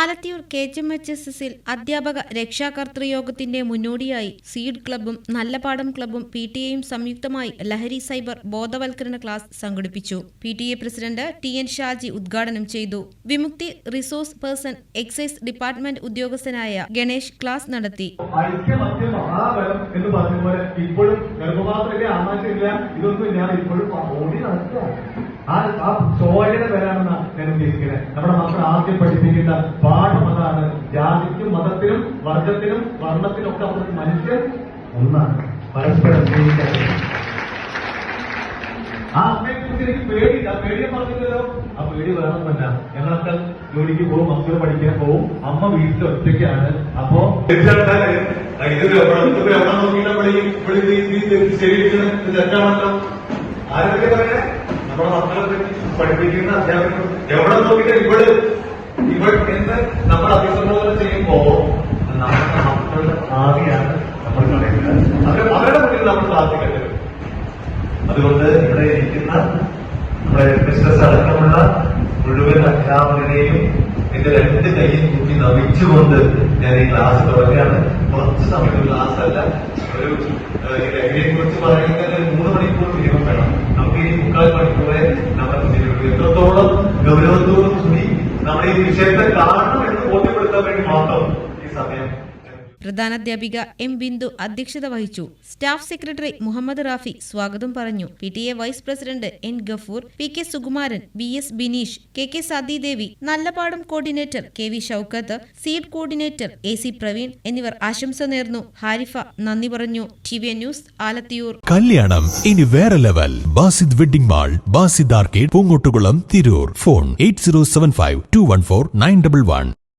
Alathiyur K H M H S എസിൽ അധ്യാപക രക്ഷാകർതൃയോഗത്തിന്റെ മുന്നോടിയായി സീഡ് ക്ലബ്ബും നല്ലപാടം ക്ലബ്ബും പി ടി എയും സംയുക്തമായി ലഹരി സൈബർ ബോധവൽക്കരണ ക്ലാസ് സംഘടിപ്പിച്ചു. P T A president T N Shaji ഉദ്ഘാടനം ചെയ്തു. Vimukthi resource person excise department ഉദ്യോഗസ്ഥനായ ഗണേഷ് ക്ലാസ് നടത്തി. എന്ന് പറഞ്ഞ പോലെ ഇപ്പോഴും ഗർഭപാത്രമില്ല ആമാശയില്ല ഇതൊന്നും ഞാൻ ഇപ്പോഴും ഓടി നടക്കുക. ആ ആ ചോദന പേരാണെന്നാ ഞാൻ ഉദ്ദേശിക്കുന്നത്. നമ്മുടെ മക്കൾ ആദ്യം പഠിപ്പിക്കേണ്ട പാഠം അതാണ്. ജാതിക്കും മതത്തിനും വർഗത്തിനും വർണത്തിനും ഒക്കെ അവർക്ക് മനുഷ്യൻ ഒന്നാണ്. പരസ്പരം സ്നേഹിക്കാൻ കുറിച്ച് എനിക്ക് പേടിയില്ല. പേടിയെ പറഞ്ഞില്ലല്ലോ ആ പേടി വേണമെന്നല്ല ഞങ്ങളൊക്കെ ജോലിക്ക് പോകും മക്കൾ പഠിക്കാൻ പോകും. അമ്മ വീട്ടിൽ ഒറ്റയ്ക്കാണ്. അപ്പോ മക്കളെ പഠിപ്പിക്കുന്ന അധ്യാപകർ എവിടെ നോക്കിയിട്ട് ഇവിടെ ഇവിടെ നമ്മൾ അഭിസംബോധന ചെയ്യുമ്പോ നമ്മുടെ ബിസിനസ് അടക്കമുള്ള മുഴുവൻ അധ്യാപകരെയും എന്റെ രണ്ട് കൈയും കൂട്ടി നവിച്ചുകൊണ്ട് ഞാൻ ഈ ക്ലാസ് തുടങ്ങുകയാണ്. കുറച്ച് സമയം ക്ലാസ് അല്ല ഒരു ലഹരിയെ കുറിച്ച് പറയുന്നത് മൂന്ന് മണിക്കൂർ മിനിമം വേണം. നമുക്ക് ഈ മുക്കാൽ മണിക്കൂറെ നമ്മൾ എത്രത്തോളം ഗൗരവത്തോടും കൂടി നമ്മുടെ ഈ വിഷയത്തെ കാണണം എന്ന് ബോധ്യപ്പെടുത്താൻ വേണ്ടി മാത്രം ഈ സമയം പ്രധാനാധ്യാപിക എം ബിന്ദു അധ്യക്ഷത വഹിച്ചു. സ്റ്റാഫ് സെക്രട്ടറി മുഹമ്മദ് റാഫി സ്വാഗതം പറഞ്ഞു. P T A vice president N Gafoor P K Sukumaran B S Bineesh K K Sathidevi Nallapadam coordinator K V Shoukath seed coordinator A C Praveen എന്നിവർ ആശംസ നേർന്നു. ഹാരിഫ നന്ദി പറഞ്ഞു. T V news Alathiyur. കല്യാണം ഇനി വേറെ level. Basid wedding mall Basid arcade Poongottukulam Tirur. Phone eight zero seven five two one four nine double one.